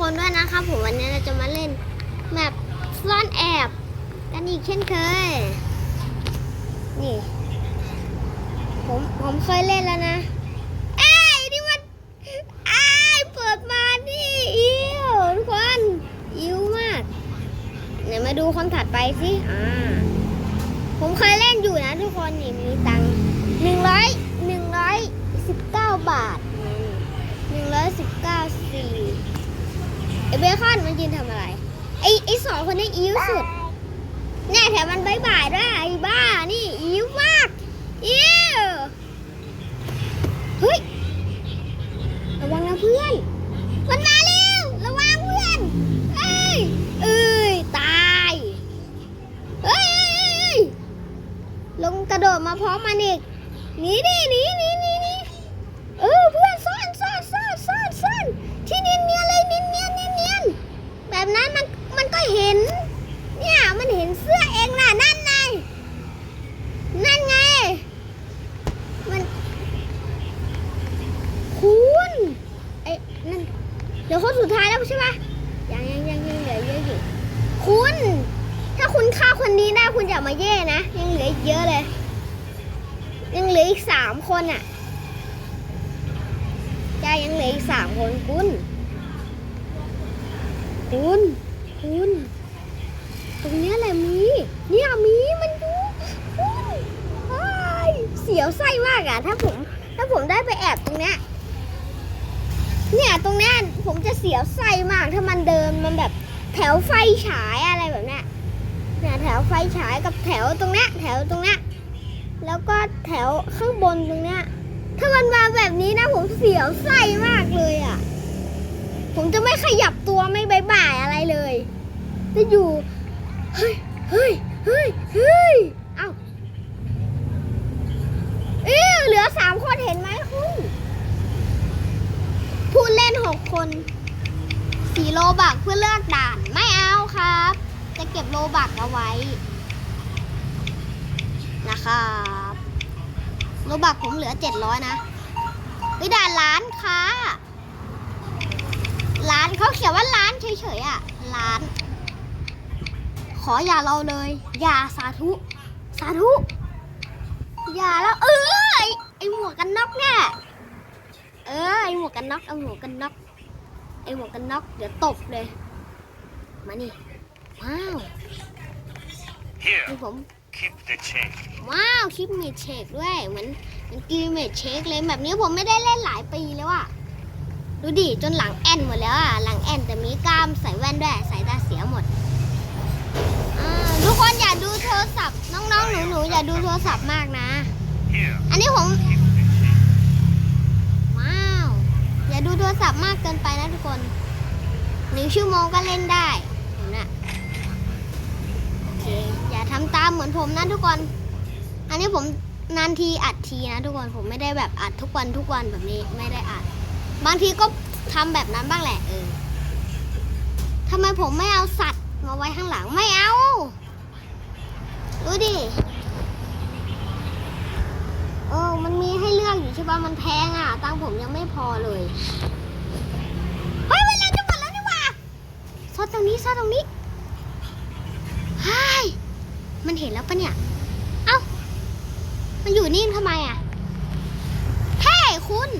คนด้วยนะครับผมวันนี้เราจะมาเล่นแมปซ่อนแอบกันอีกเช่นเคย นี่ ผมผมเคยเล่นแล้วนะเอ้นี่มันไอ้เปิดมานี่อิวทุกคนอิวมากไหนมาดูคนถัดไปสิอ่าผมเคยเล่นอยู่นะทุกคนนี่มีตังค์หนึ่งร้อยหนึ่งร้อยสิบเก้าบาทหนึ่งร้อยสิบเก้าสี่ ไอเบคอนมันยืนทำอะไร ไอไอสองคนนี้อิ้วสุด แน่แถมมันบายบายด้วยไอ้บ้า นี่อิ้วมากอิ้วเฮ้ย ระวังนะเพื่อน มันมาเร็ว ระวังเพื่อน เอ้ย เอ้ย ตายเอ้ย ลงกระโดดมาพร้อมมันอีก หนีดิหนีหนีหนีหนีเออเพื่อนซ่อนซ่อนซ่อนซ่อนซ่อนที่เนียนเนียนเลยนียนเนียนเนียนเนียน แบบนั้นมันมันก็เห็น เนี่ยมันเห็นเสื้อเองน่ะนั่นไงนั่นไง มันคุณไอ้นั่นเดี๋ยวคนสุดท้ายแล้วใช่ปะยังยังยังยังเหลือเยอะอยู่คุณ ถ้าคุณฆ่าคนนี้ได้คุณอย่ามาแย่นะ ยังเหลืออีกเยอะเลย ยังเหลืออีกสามคนอะจ้ายังเหลืออีกสามคนคุณ คุณคุณตรงเนี้ยแหละมี เนี่ยมีมันดูคุณเฮ้ยเสียวไส้มากอะถ้าผม ถ้าผมได้ไปแอบตรงเนี้ยเนี่ยตรงเนี้ยผมจะเสียวไส้มากถ้ามันเดินมันแบบแถวไฟฉายอะไรแบบเนี้ยเนี่ยแถวไฟฉายกับแถวตรงเนี้ยแถวตรงเนี้ยแล้วก็แถวข้างบนตรงเนี้ยถ้ามันมาแบบนี้นะผมเสียวไส้มากเลยอะ ผมจะไม่ขยับตัวไม่บายบายอะไรเลยจะอยู่ เฮ้ย เฮ้ย เฮ้ย เฮ้ย เอ้าเอ้ยเหลือสามคนเห็นไหมคุณผู้เล่นหกคน สี่โลบักเพื่อเลือกด่าน ไม่เอาครับ จะเก็บโลบักเอาไว้ นะครับโลบักผมเหลือ700นะไปด่านร้านค้า ร้านเขาเขียนว่าร้านเฉยๆอะ ร้าน ขออย่าเราเลย อย่าสาธุ สาธุ อย่าแล้ว เออไอไอหมวกกันน็อกเนี่ย เออไอหมวกกันน็อกเอาหมวกกันน็อกไอหมวกกันน็อกเดี๋ยวตบเลย มานี่ ว้าว Here, นี่ผม keep the change. ว้าวคลิปเมดเชคด้วยเหมือนเหมันกีเมดเชคเลยแบบนี้ผมไม่ได้เล่นหลายปีแล้วอะ ดูดิ จนหลังแอนหมดแล้วอะ หลังแอนแต่มีกล้ามใส่แว่นด้วยใส่ตาเสียหมดทุกคนอย่าดูโทรศัพท์ น้องๆ หนูๆ อย่าดูโทรศัพท์มากนะ อันนี้ผมว้าว อย่าดูโทรศัพท์มากเกินไปนะทุกคนหนึ่งชั่วโมงก็เล่นได้ผมนะโอเค อย่าทำตามเหมือนผมนะทุกคน อันนี้ผมนานทีอัดทีนะทุกคนผมไม่ได้แบบอัดทุกวันทุกวันแบบนี้ไม่ได้อัด บางทีก็ทำแบบนั้นบ้างแหละเออทำไมผมไม่เอาสัตว์มาไว้ข้างหลังไม่เอา ดูดิ เออ มันมีให้เลือกอยู่ใช่ปะมันแพงอะ ตังผมยังไม่พอเลย เฮ้ยเวลาจะหมดแล้วนี่หว่าซอนตรงนี้ซอนตรงนี้ฮ้ยมันเห็นแล้วปะเนี่ย เอ้า มันอยู่นี่ทำไมอะ เฮ้ คุณ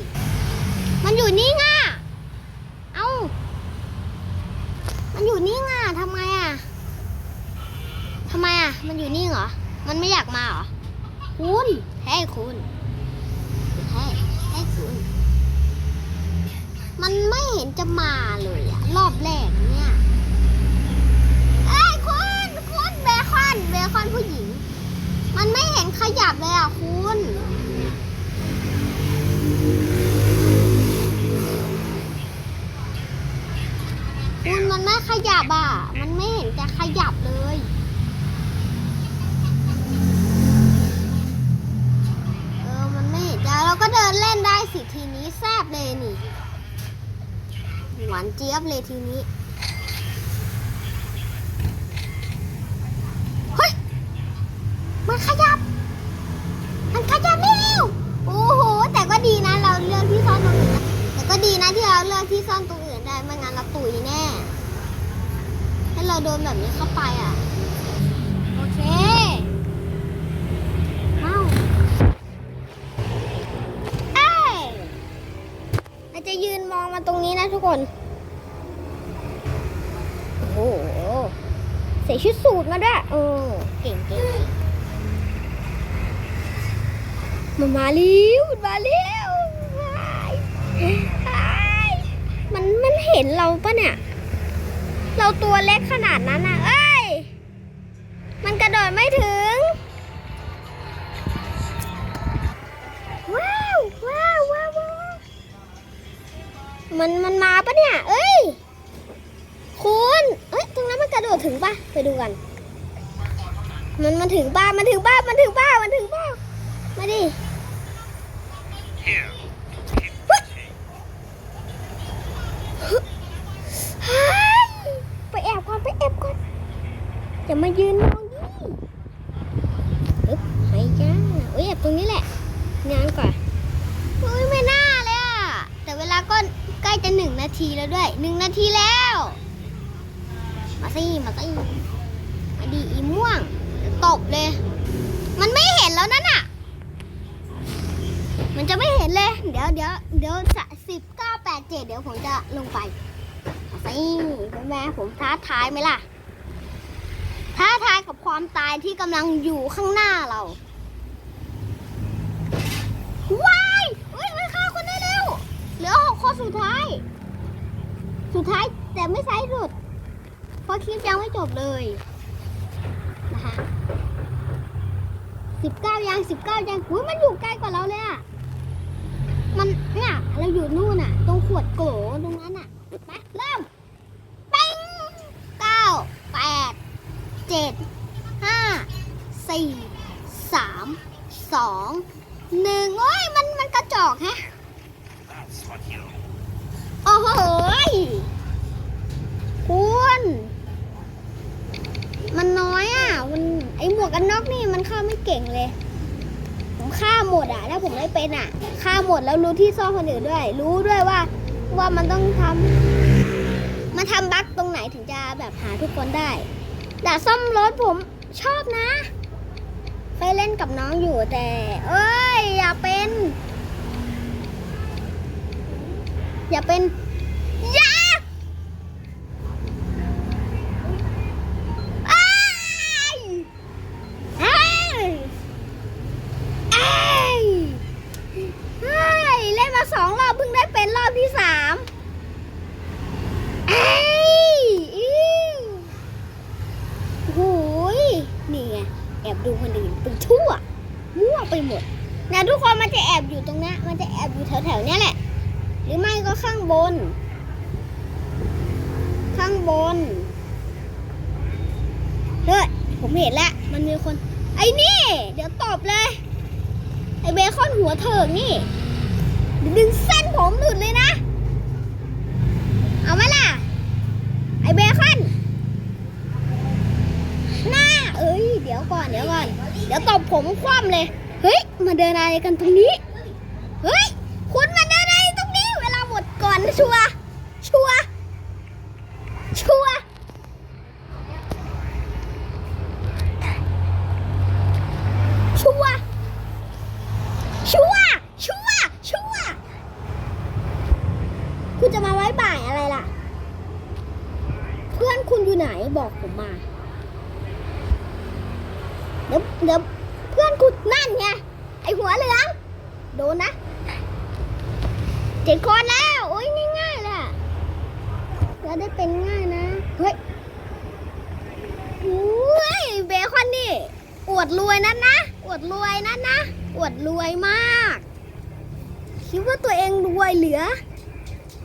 มันอยู่นี่ง่ะเอ้า มันอยู่นี่ง่ะทำไมอะทำไมอะ มันอยู่นี่เหรอ มันไม่อยากมาเหรอ คุณเฮ้ยคุณเฮ้ยเฮ้ยคุณ มันไม่เห็นจะมาเลยอะรอบแรกเนี่ยเอ้ยคุณคุณเบคอนเบคอนผู้หญิง มันไม่เห็นขยับเลยอะคุณ คุณมันไม่ข ยับอะ มันไม่เห็นจะขยับเลย เออ มันไม่เห็นจะเราก็เดินเล่นได้สิทีนี้แซบเลยนี่ หวานเจี๊ยบเลยทีนี้ เฮ้ย มันขยับ มันขยับไม่เร็วโอ้โห แต่ก็ดีนะเราเลือกที่ซ่อนตรงอื่นนะแต่ก็ดีนะที่เราเลือกที่ซ่อนตรงอื่นได้ไม่งั้นเราตุ๋ยแน่ โดนแบบนี้เข้าไปอะ โอเคเอ้าเอ้ยเราจะยืนมองมาตรงนี้นะทุกคน โอ้โหใส่ชุดสูทมาด้วยโอ้เก่งเก่งมันมาเร็วมาเร็วมันมันเห็นเราปะเนี่ย เราตัวเล็กขนาดนั้นอะ เอ้ย มันกระโดดไม่ถึง ว้าวว้าวว้าวมันมันมาปะเนี่ย เอ้ย คุณเอ้ยตรงนั้นมันกระโดดถึงปะไปดูกัน มันมันถึงบ้ามันถึงบ้ามันถึงบ้ามันถึงบ้ามาดิ Here. Keep the change. เฮ้ยไปแอบก่อนไปแอบก่อน อย่ามายืนมองดิอึ๊บไม่จ้าเอ้ยตรงนี้แหละงานก่อนเฮ้ยไม่น่าเลยอะแต่เวลาก็ใกล้จะหนึ่งนาทีแล้วด้วยหนึ่งนาทีแล้ว มาสิมาสิมาดีอีม่วงตบเลย มันไม่เห็นแล้วนั่นน่ะ มันจะไม่เห็นเลย เดี๋ยวเดี๋ยวเดี๋ยวสิบเก้าแปดเจ็ดเดี๋ยวผมจะลงไปสิเป็นไงผมท้าทายไหมล่ะ ท้าทายกับความตายที่กำลังอยู่ข้างหน้าเรา ว้ายเฮ้ยมันฆ่าคนได้เร็ว เหลือหกคนสุดท้าย สุดท้ายแต่ไม่ซ้ายสุด เพราะคลิปยังไม่จบเลยนะคะสิบเก้ายังสิบเก้ายังอุ้ยมันอยู่ใกล้กว่าเราเลยอะมันเนี่ยเราอยู่นู่นอะตรงขวดโกลตรงนั้นอะไปเริ่มปิ้งเก้าแปด เจ็ดห้าสี่สามสองหนึ่งโอ้ยมันมันกระจอกแฮะโอ้โหยคุณมันน้อยอะมันไอหมวกกันน็อกนี่มันฆ่าไม่เก่งเลย ผมฆ่าหมดอะแล้วผมไม่เป็นอะฆ่าหมดแล้วรู้ที่ซ่อนคนอื่นด้วย รู้ด้วยว่าว่ามันต้องทำมันทำบั๊กตรงไหนถึงจะแบบหาทุกคนได้ แต่ซ่อมรถผมชอบนะไปเล่นกับน้องอยู่แต่ เอ้ย อย่าเป็น อย่าเป็น หมดนะทุกคนมันจะแอบอยู่ตรงนี้มันจะแอบอยู่แถวๆนี้แหละ หรือไม่ก็ข้างบน ข้างบนเฮ้ยผมเห็นแล้วมันมีคน ไอ้นี่ เดี๋ยวตบเลย ไอ้เบคอนหัวเถิกนี่ด,ดึงเส้นผมหลุดเลยนะ เอาไหมล่ะ ไอ้เบคอนหน้า เอ้ย เดี๋ยวก่อน เดี๋ยวก่อน เดี๋ยวตบผมคว่ำเลย เฮ้ย มาเดินอะไรกันตรงนี้ เฮ้ย คุณมาเดินอะไรตรงนี้ เวลาหมดก่อนชัว ชัว ชัวร์ชัวร์ชัวร์ชัวร์ชัวร์คุณจะมาไว้บ่ายอะไรล่ะ เพื่อนคุณอยู่ไหนบอกผมมา เดี๋ยวเดี๋ยวเพื่อนคุณนั่นไง ไอหัวเหลือง โดนนะ เจ็ ดแล้วโอ้ยง่ายๆเลยอะจะได้เป็นง่ายนะ เฮ้ยโอ้ยเบคอนนี่ อวดรวยนั่นนะ อวดรวยนั่นนะ อวดรวยมาก คิดว่าตัวเองรวยเหลือ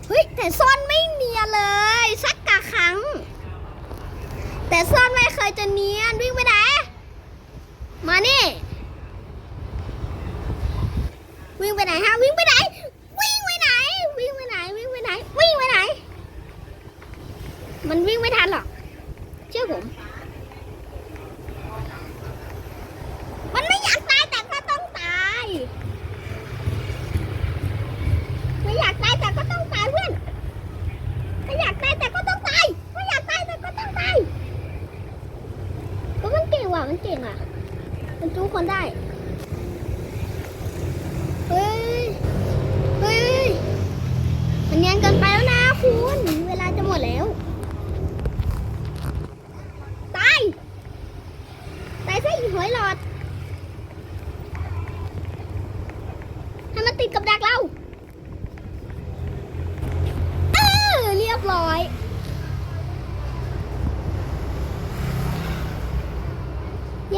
เฮ้ย แต่ซ่อนไม่เนียเลย สักกะครั้ง แต่ซ่อนไม่เคยจะเนียนวิ่งไปไหน มานี่ วิ่งไปไหนฮะ วิ่งไปไหน มันวิ่งไม่ทันหรอก เชื่อผม มันไม่อยากตายแต่ก็ต้องตาย ไม่อยากตายแต่ก็ต้องตายเพื่อน ไม่อยากตายแต่ก็ต้องตาย ไม่อยากตายแต่ก็ต้องตายก็มันเก่งว่ะ มันเก่งอะ มันจู้คนได้ เฮ้ย เฮ้ยมันเนียนกันไป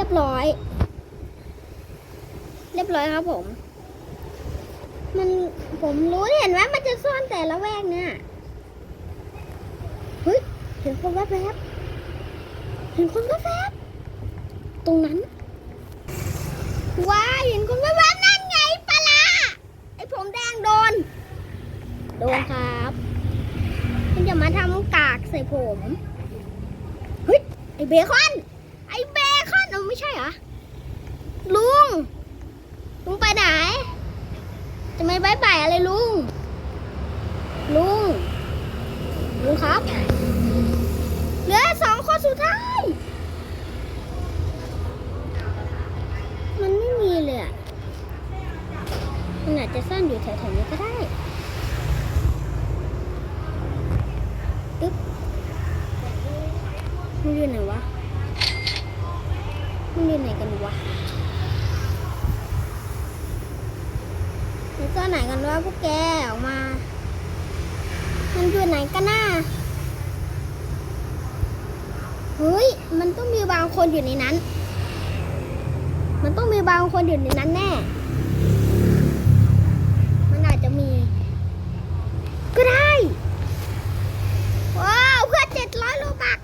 ยบร้อย เรียบร้อยครับผม มันผมรู้เห็นว่ามันจะซ่อนแต่ละแวกเนี่ยเฮ้ยเห็นคนแวบๆเห็นคนแวบๆตรงนั้นว้าเห็นคนแวบๆนั่นไงปลาไอผมแดงโดน โดนครับมันจะมาทำกากใส่ผมเฮ้ยไอเบคอน ไม่ใช่เหรอ ลุง ลุงไปไหน จะไม่บายบายอะไรลุง ลุง ลุงครับ เหลือสองคนสุดท้าย มันไม่มีเลยอะมันอาจจะซ่อนอยู่แถวๆนี้ก็ได้ตึ๊บมันอยู่ไหนวะ อยู่ไหนกันวะมันซ่อนไหนกันวะพวกแกออกมา มันอยู่ไหนกันน่ะเฮ้ย มันต้องมีบางคนอยู่ในนั้น มันต้องมีบางคนอยู่ในนั้นแน่ มันอาจจะมี ก็ได้ ว้าว เพื่อเจ็ดร้อยโลบัก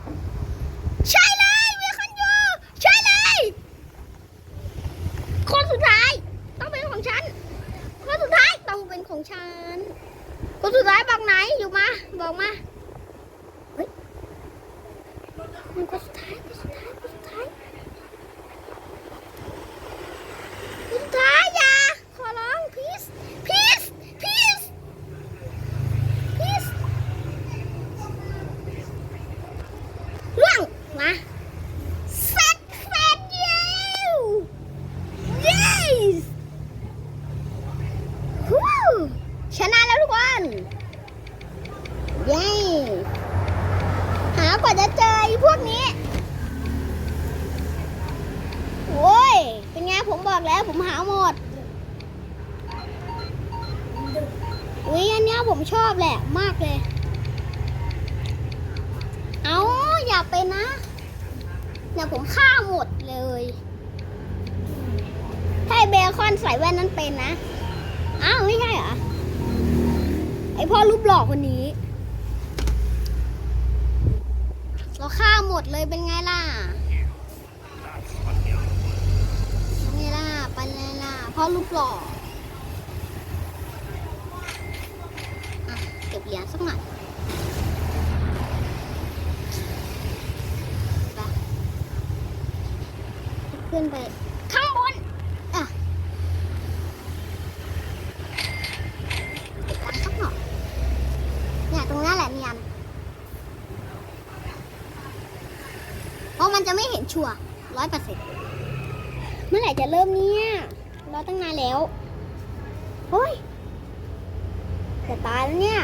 ใช่เลย มีคนอยู่ ใช่เลย คนสุดท้าย ต้องเป็นของฉัน คนสุดท้ายต้องเป็นของฉัน คนสุดท้ายบอกไหน อยู่มา บอกมา เฮ้ย มันคนสุดท้ายคนสุดท้ายคนสุดท้าย คุณสุดท้ายอย่า ขอร้อง please please please please ล่วงมาเสร็จเสร็จเย้ yes ฮู้ชนะแล้วทุกคน เย้ หาก ว่าจะเจอไอ้พวกนี้โอ้ย เป็นไงผมบอกแล้วผมหาหมด อุ้ยอันเนี้ยผมชอบแหละมากเลย เอาอย่าไปนะเดี๋ยวผมฆ่าหมดเลยถ้าไอ้เบคอนใส่แว่นนั้นเป็นนะ อ้าวไม่ใช่เหรอ ไอพ่อรูปหล่อคนนี้ เราฆ่าหมดเลยเป็นไงล่ะไงล่ะไปเลยล่ะพ่อรูปหล่ออะเก็บเหรียญสักหน่อยไปขึ้นไปข้างบน อะเก็บตังค์สักหน่อยเนี่ยตรงนั้นแหละเนียนเพราะ มันจะไม่เห็นชัวร้อยเปอร์เซ็นต์เมื่อไหร่จะเริ่มเนี่ยรอตั้งนานแล้วเฮ้ยจะตายแล้วเนี่ย